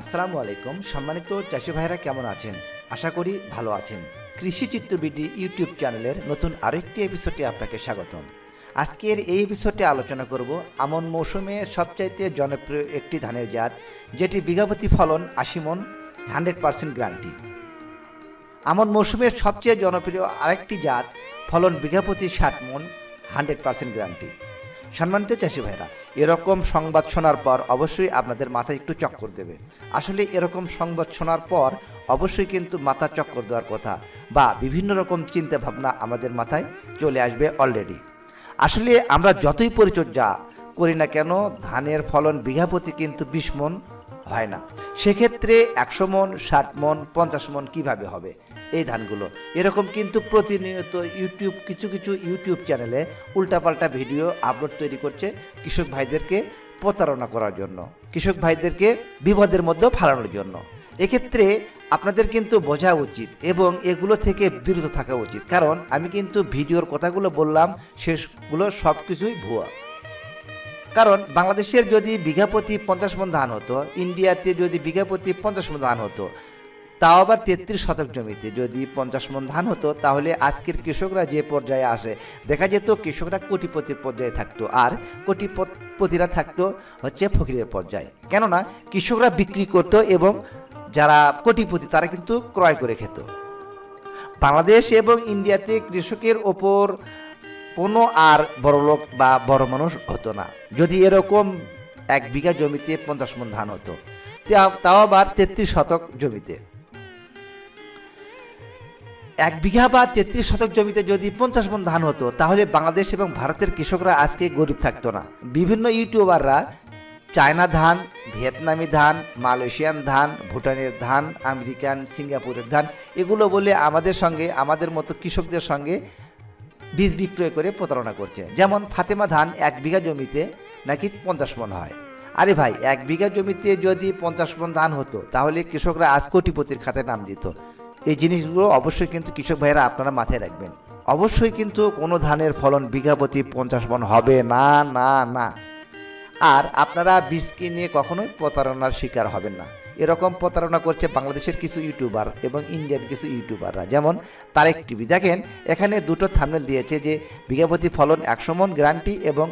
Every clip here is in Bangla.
আসসালামু আলাইকুম। সম্মানিত চাষি ভাইরা কেমন আছেন? আশা করি ভালো আছেন। কৃষি চিত্রবিডি ইউটিউব চ্যানেলের নতুন আরেকটি এপিসোডে আপনাকে স্বাগতম। আজকের এই এপিসোডে আলোচনা করব আমন মৌসুমে সবচাইতে জনপ্রিয় একটি ধানের জাত, যেটি বিঘাপতি ফলন আশি মন, হান্ড্রেড পার্সেন্ট গ্যারান্টি। আমন মৌসুমের সবচেয়ে জনপ্রিয় আরেকটি জাত, ফলন বিঘাপতি ষাট মন, হান্ড্রেড পার্সেন্ট গ্যারান্টি। সম্মানিত চাষি ভাইরা, এরকম সংবাদ শোনার পর অবশ্যই আপনাদের মাথায় একটু চক্কর দেবে। আসলে এরকম সংবাদ শোনার পর অবশ্যই কিন্তু মাথা চক্কর দেওয়ার কথা বা বিভিন্ন রকম চিন্তা ভাবনা আমাদের মাথায় চলে আসবে অলরেডি আসলে আমরা যতই পরিচর্যা করি না কেন, ধানের ফলন বিঘাপতি কিন্তু বিশ মন হয় না। সেক্ষেত্রে একশো মন, ষাট মন, পঞ্চাশ মন কীভাবে হবে? এই ধানগুলো। এরকম কিন্তু প্রতিনিয়ত ইউটিউব, কিছু কিছু ইউটিউব চ্যানেলে উল্টাপাল্টা ভিডিও আপলোড তৈরি করছে কৃষক ভাইদেরকে প্রতারণা করার জন্য, কৃষক ভাইদেরকে বিপদের মধ্যে ফালানোর জন্য। এক্ষেত্রে আপনাদের কিন্তু বোঝা উচিত এবং এগুলো থেকে বিরত থাকা উচিত। কারণ আমি কিন্তু ভিডিওর কথাগুলো বললাম শেষগুলো সব কিছুই ভুয়া। কারণ বাংলাদেশের যদি বিঘা প্রতি পঞ্চাশ মন ধান হতো, ইন্ডিয়াতে যদি বিঘা প্রতি পঞ্চাশ মন ধান হতো, তাও আবার তেত্রিশ শতক জমিতে যদি পঞ্চাশ মন ধান হতো, তাহলে আজকের কৃষকরা যে পর্যায়ে আসে, দেখা যেত কৃষকরা কোটিপতির পর্যায়ে থাকতো আর কোটিপতিরা থাকতো হচ্ছে ফকিরের পর্যায়ে। কেননা কৃষকরা বিক্রি করতো এবং যারা কোটিপতি তারা কিন্তু ক্রয় করে খেত। বাংলাদেশ এবং ইন্ডিয়াতে কৃষকের ওপর কোনো আর বড় লোক বা বড় মানুষ হতো না। যদি এরকম এক বিঘা জমিতে পঞ্চাশ মন ধান হতো তাও আবার তেত্রিশ শতক জমিতে। এক বিঘা বা তেত্রিশ শতক জমিতে যদি পঞ্চাশ মন ধান হতো, তাহলে বাংলাদেশ এবং ভারতের কৃষকরা আজকে গরিব থাকতো না। বিভিন্ন ইউটিউবাররা চায়না ধান, ভিয়েতনামি ধান, মালয়েশিয়ান ধান, ভুটানের ধান, আমেরিকান, সিঙ্গাপুরের ধান, এগুলো বলে আমাদের সঙ্গে, আমাদের মতো কৃষকদের সঙ্গে বীজ বিক্রয় করে প্রতারণা করছে। যেমন ফাতেমা ধান এক বিঘা জমিতে নাকি পঞ্চাশ মন হয়। আরে ভাই, এক বিঘা জমিতে যদি পঞ্চাশ মন ধান হতো, তাহলে কৃষকরা আজ কোটিপতির খাতে নাম দিত। এই জিনিসগুলো অবশ্যই কিন্তু কৃষক ভাইয়েরা আপনারা মাথায় রাখবেন। অবশ্যই কিন্তু কোনো ধানের ফলন বিঘা প্রতি পঞ্চাশ মন হবে না না না। আর আপনারা বীজ কিনে কখনোই প্রতারণার শিকার হবেন না। এরকম প্রতারণা করছে বাংলাদেশের কিছু ইউটিউবার এবং ইন্ডিয়ান কিছু ইউটিউবাররা। যেমন তারেক টিভি। দেখেন, এখানে দুটো থামনেল দিয়েছে যে, বিঘাপতি ফলন একশো মন গ্যারান্টি এবং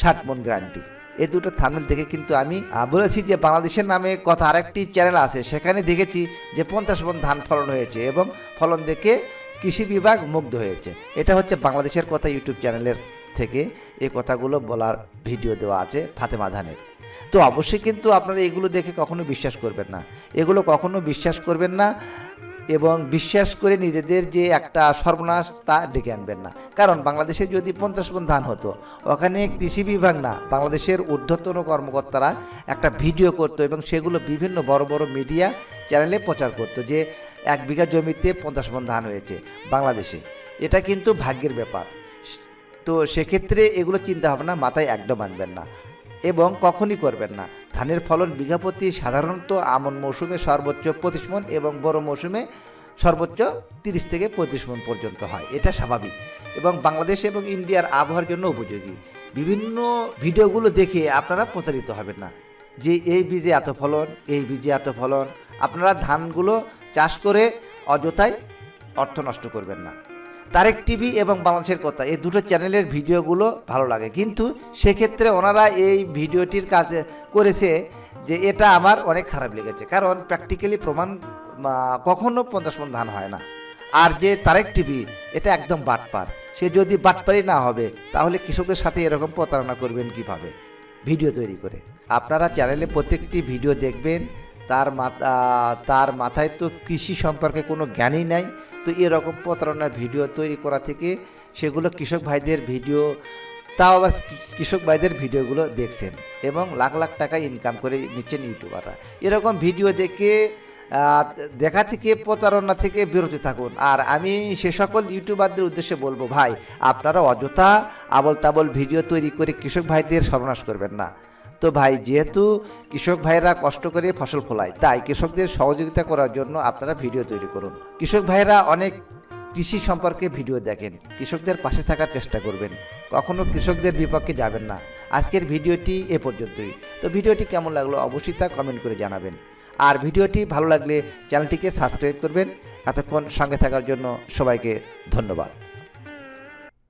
ষাট মন গ্যারান্টি এই দুটো থামনেল দেখে কিন্তু আমি বলেছি যে বাংলাদেশের নামে কথা আরেকটি চ্যানেল আছে, সেখানে দেখেছি যে পঞ্চাশ মন ধান ফলন হয়েছে এবং ফলন দেখে কৃষি বিভাগ মুগ্ধ হয়েছে। এটা হচ্ছে বাংলাদেশের কথা ইউটিউব চ্যানেলের থেকে। এ কথাগুলো বলার ভিডিও দেওয়া আছে ফাতেমা ধানের। তো অবশ্যই কিন্তু আপনারা এগুলো দেখে কখনো বিশ্বাস করবেন না। এগুলো কখনো বিশ্বাস করবেন না এবং বিশ্বাস করে নিজেদের যে একটা সর্বনাশ তা ডেকে আনবেন না। কারণ বাংলাদেশে যদি পঞ্চাশ মন ধান হতো, ওখানে কৃষি বিভাগ না, বাংলাদেশের ঊর্ধ্বতন কর্মকর্তারা একটা ভিডিও করতো এবং সেগুলো বিভিন্ন বড় বড় মিডিয়া চ্যানেলে প্রচার করতো যে এক বিঘা জমিতে পঞ্চাশ মন ধান হয়েছে বাংলাদেশে। এটা কিন্তু ভাগ্যের ব্যাপার। তো সেক্ষেত্রে এগুলো চিন্তা ভাবনা মাথায় একদম আনবেন না। এবং কখনই করবেন না। ধানের ফলন বিঘা প্রতি সাধারণত আমন মৌসুমে সর্বোচ্চ পঁচিশ মন এবং বড় মৌসুমে সর্বোচ্চ তিরিশ থেকে পঁয়ত্রিশ মন পর্যন্ত হয়। এটা স্বাভাবিক এবং বাংলাদেশ এবং ইন্ডিয়ার আবহাওয়ার জন্য উপযোগী। বিভিন্ন ভিডিওগুলো দেখে আপনারা প্রতারিত হবেন না যে এই বীজে এত ফলন, এই বীজে এত ফলন। আপনারা ধানগুলো চাষ করে অযথায় অর্থ নষ্ট করবেন না। তারেক টিভি এবং বাংলাদেশের কথা। এই দুটো চ্যানেলের ভিডিওগুলো ভালো লাগে। কিন্তু সেক্ষেত্রে ওনারা এই ভিডিওটির কাজে করেছে যে এটা আমার অনেক খারাপ লেগেছে। কারণ প্র্যাকটিক্যালি প্রমাণ কখনো পঞ্চাশ মন ধান হয় না। আর যে তারেক টিভি, এটা একদম বাটপার। সে যদি বাটপারই না হবে, তাহলে কৃষকদের সাথে এরকম প্রতারণা করবেন কীভাবে? ভিডিও তৈরি করে। আপনারা চ্যানেলে প্রত্যেকটি ভিডিও দেখবেন তার মাথা, তার মাথায় তো কৃষি সম্পর্কে কোনো জ্ঞানই নাই। তো এরকম প্রতারণার ভিডিও তৈরি করা থেকে সেগুলো কৃষক ভাইদের ভিডিও, তাও আবার কৃষক ভাইদের ভিডিওগুলো দেখছেন এবং লাখ লাখ টাকা ইনকাম করে নিচ্ছেন ইউটিউবাররা। এরকম ভিডিও দেখে দেখা থেকে, প্রতারণা থেকে বিরত থাকুন। আর আমি সে সকল ইউটিউবারদের উদ্দেশ্যে বলব, ভাই, আপনারা অযথা আবল তাবল ভিডিও তৈরি করে কৃষক ভাইদের সর্বনাশ করবেন না। তো ভাই, যেহেতু কৃষক ভাইরা কষ্ট করে ফসল ফলায়, তাই কৃষকদের সহযোগিতা করার জন্য আপনারা ভিডিও তৈরি করুন। কৃষক ভাইরা অনেক কৃষি সম্পর্কে ভিডিও দেখেন, কৃষকদের পাশে থাকার চেষ্টা করবেন। কখনো কৃষকদের বিপক্ষে যাবেন না। আজকের ভিডিওটি এ পর্যন্তই। তো ভিডিওটি কেমন লাগল অবশ্যই তা কমেন্ট করে জানাবেন। আর ভিডিওটি ভালো লাগলে চ্যানেলটিকে সাবস্ক্রাইব করবেন। এতক্ষণ সঙ্গে থাকার জন্য সবাইকে ধন্যবাদ।